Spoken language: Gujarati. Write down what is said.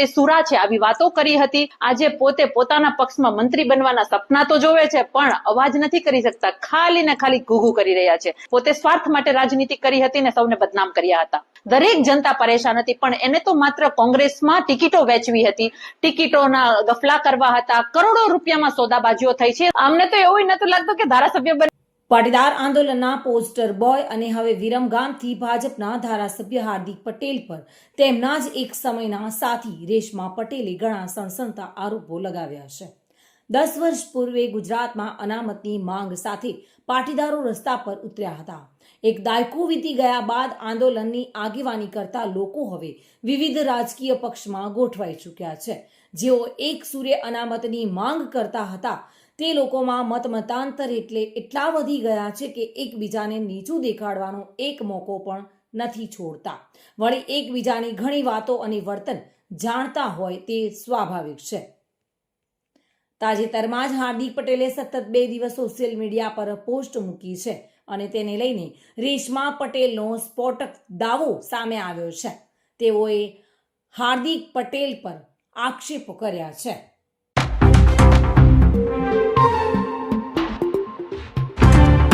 તે સુરા છે આવી વાતો કરી હતી. આજે પોતે પોતાના પક્ષમાં મંત્રી બનવાના સપના તો જોવે છે, પણ અવાજ નથી કરી શકતા. ખાલી ને ખાલી ઘૂઘું કરી રહ્યા છે. પોતે સ્વાર્થ માટે રાજનીતિ કરી હતી ને સૌને બદનામ કર્યા હતા. દરેક જનતા પરેશાન હતી, પણ એને તો માત્ર કોંગ્રેસમાં ટિકિટો વેચવી હતી. ટિકિટોના ગફલા કરવા હતા. કરોડો રૂપિયામાં સોદાબાજીઓ થઈ છે. અમને તો એવું નતું લાગતું કે ધારાસભ્ય પાટીદાર આંદોલનના પોસ્ટર બોય અને હવે વિરમગામથી ભાજપના ધારાસભ્ય હાર્દિક પટેલ પર તેમના જ એક સમયના સાથી રેશમા પટેલે ઘણા સણસણતા આરોપો લગાવ્યા છે. દસ વર્ષ પૂર્વે ગુજરાતમાં અનામતની માંગ સાથે પાટીદારો રસ્તા પર ઉતર્યા હતા. એક દાયકો વીતી ગયા બાદ આંદોલનની આગેવાની કરતા લોકો હવે વિવિધ રાજકીય પક્ષમાં ગોઠવાઈ ચૂક્યા છે. જેઓ એક સૂર્ય અનામતની માંગ કરતા હતા, તે લોકોમાં મત મતાંતર એટલે એટલા વધી ગયા છે કે એકબીજાને નીચું દેખાડવાનો એક મોકો પણ નથી છોડતા. વળી એકબીજાની ઘણી વાતો અને વર્તન જાણતા હોય તે સ્વાભાવિક છે. તાજેતરમાં જ હાર્દિક પટેલે સતત બે દિવસ સોશિયલ મીડિયા પર પોસ્ટ મૂકી છે અને તેને લઈને રેશમા પટેલનો સ્ફોટક દાવો સામે આવ્યો છે. તેઓએ હાર્દિક પટેલ પર આક્ષેપો કર્યા છે.